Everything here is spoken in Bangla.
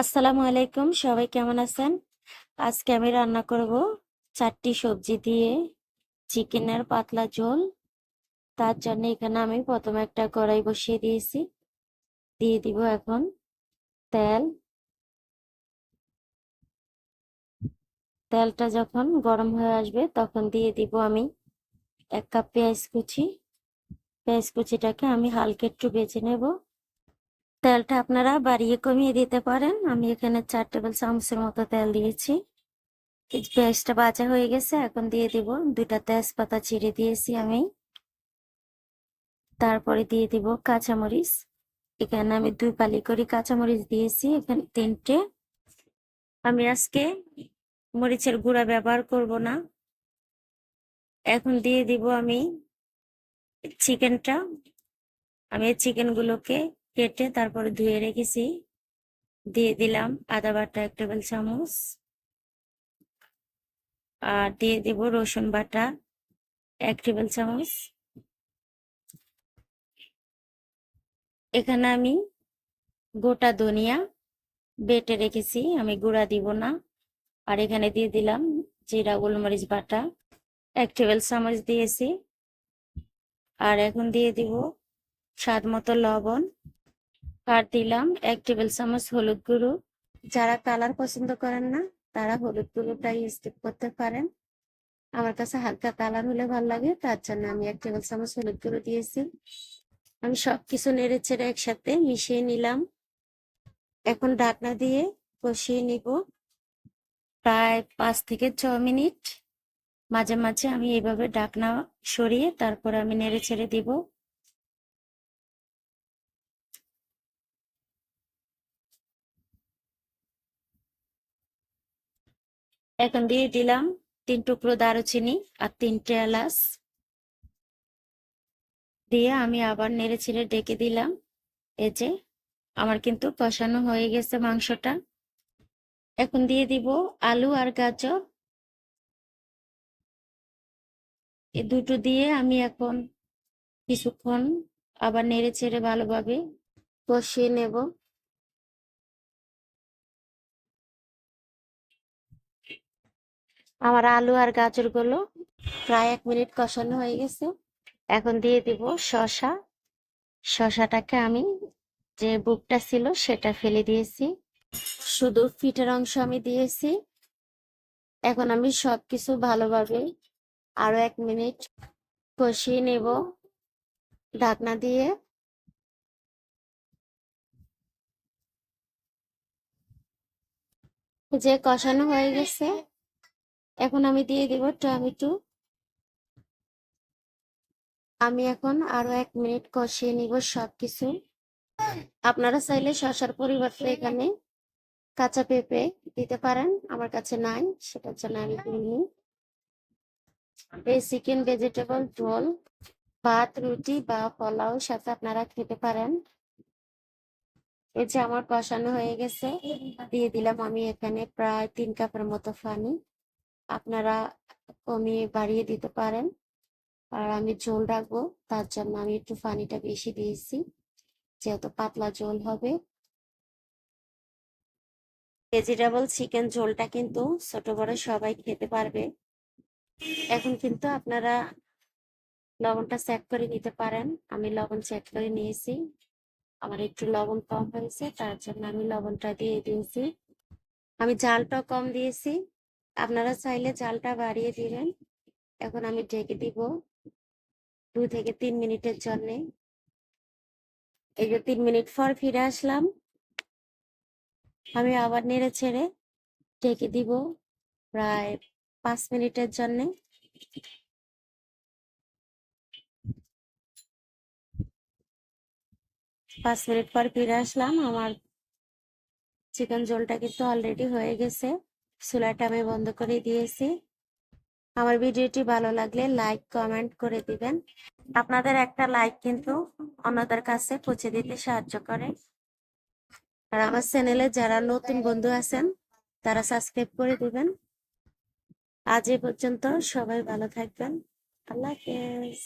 আসসালামু আলাইকুম, সবাই কেমন আছেন? আজকে আমি রান্না করব চারটি সবজি দিয়ে চিকেনের পাতলা ঝোল। তার জন্য এখানে আমি প্রথমে একটা কড়াই বসিয়ে দিয়েছি। দিয়ে দিব এখন তেল। তেলটা যখন গরম হয়ে আসবে তখন দিয়ে দিব আমি এক কাপ পেঁয়াজ কুচি। পেঁয়াজ কুচিটাকে আমি হালকা একটু বেছে নেব। তেলটা আপনারা বাড়িয়ে কমিয়ে দিতে পারেন। আমি এখানে চার টেবিল চামচের মতো তেল দিয়েছি। পেঁয়াজটা বাজা হয়ে গেছে, এখন দিয়ে দিব দুইটা তেজপাতা চিড়ে দিয়েছি আমি। তারপরে দিয়ে দিব কাঁচামরিচ। এখানে আমি দুই পালি করে কাঁচামরিচ দিয়েছি, এখানে তিনটে। আমি আজকে মরিচের গুঁড়া ব্যবহার করব না। এখন দিয়ে দিব আমি চিকেনটা। আমি চিকেনগুলোকে কেটে তারপরে ধুয়ে রেখেছি। দিয়ে দিলাম আদা বাটা এক টেবিল চামচ। আর দিয়ে দিব রসুন বাটা এক টেবিল চামচ। এখানে আমি গোটা ধনিয়া বেটে রেখেছি, আমি গুঁড়া দিব না। আর এখানে দিয়ে দিলাম জিরা, গোলমরিচ বাটা এক টেবিল চামচ দিয়েছি। আর এখন দিয়ে দিব স্বাদ মতো লবণ। আর দিলাম, এক টেবিল চামচ হলুদ গুঁড়ো। যারা কালার পছন্দ করেন না, তারা হলুদ গুঁড়োটাই স্কিপ করতে পারেন। আমার কাছে হালকা কালার হলে ভালো লাগে, তার জন্য আমি এক টেবিল চামচ হলুদ গুঁড়ো দিয়েছি। আমি সবকিছু নেড়ে চেড়ে একসাথে মিশিয়ে নিলাম। এখন ঢাকনা দিয়ে কষিয়ে নিব। প্রায় পাঁচ থেকে ছ মিনিট। মাঝে মাঝে আমি এইভাবে ঢাকনা সরিয়ে তারপর আমি নেড়ে ছেড়ে দিব। এখন দিয়ে দিলাম তিন টুকরো দারুচিনি আর তিনটে এলাচ। দিয়ে আমি আবার নেড়ে ছেড়ে ডেকে দিলাম। এই যে, আমার কিন্তু কষানো হয়ে গেছে মাংসটা। এখন দিয়ে দিব আলু আর গাজর। এ দুটো দিয়ে আমি এখন কিছুক্ষণ আবার নেড়ে ছেড়ে ভালোভাবে কষিয়ে নেব। আমার আলু আর গাজরগুলো প্রায় এক মিনিট কষানো হয়ে গেছে। এখন দিয়ে দিব শশা শশাটাকে আমি যে বুকটা ছিল সেটা ফেলে দিয়েছি। শুধু ফিটের অংশ আমি দিয়েছি। এখন আমি সবকিছু ভালোভাবে আরও এক মিনিট কষিয়ে নেব ঢাকনা দিয়ে। যে কষানো হয়ে গেছে এখন আমি দিয়ে দিব টমেটো। আমি এখন আরও এক মিনিট কষিয়ে নিব সবকিছু। আপনারা চাইলে শশার পরিবর্তে এখানে কাঁচা পেঁপে দিতে পারেন, আমার কাছে নাই, সেটার জন্য আমি দিইনি এই চিকেন ভেজিটেবল ঝোল, ভাত, রুটি বা পোলাও সাথে আপনারা খেতে পারেন। এই যে আমার কষানো হয়ে গেছে, দিয়ে দিলাম আমি এখানে প্রায় তিন কাপের মতো পানি। আপনারা কমিয়ে বাড়িয়ে দিতে পারেন। আর আমি ঝোল রাখব, তার জন্য আমি একটু পানিটা বেশি দিয়েছি, যেহেতু পাতলা ঝোল হবে। ভেজিটেবল চিকেন ঝোলটা কিন্তু ছোট বড় সবাই খেতে পারবে। এখন কিন্তু আপনারা লবণটা চেক করে নিতে পারেন। আমি লবণ চেক করে নিয়েছি। আমার একটু লবণ কম হয়েছে, তার জন্য আমি লবণটা দিয়ে দিয়েছি। আমি জালটাও কম দিয়েছি। আপনারা চাইলে জালটা বাড়িয়ে দিবেন। এখন আমি ঢেকে দিব দু থেকে তিন মিনিটের জন্যে। এই যে তিন মিনিট পর ফিরে আসলাম। আমি আবার নেড়ে ছেড়ে ঢেকে দিব প্রায় পাঁচ মিনিটের জন্যে। পাঁচ মিনিট পর ফিরে আসলাম। আমার চিকেন ঝোলটা কিন্তু অলরেডি হয়ে গেছে। চুলাটা আমি বন্ধ করে দিয়েছি। আমার ভিডিওটি ভালো লাগলে লাইক, কমেন্ট করে দিবেন। আপনাদের একটা লাইক কিন্তু অন্যদের কাছে পৌঁছে দিতে সাহায্য করে। আর আমার চ্যানেলে যারা নতুন বন্ধু আছেন, তারা সাবস্ক্রাইব করে দিবেন। আজ এ পর্যন্ত সবাই ভালো থাকবেন। আল্লাহ হাফেজ।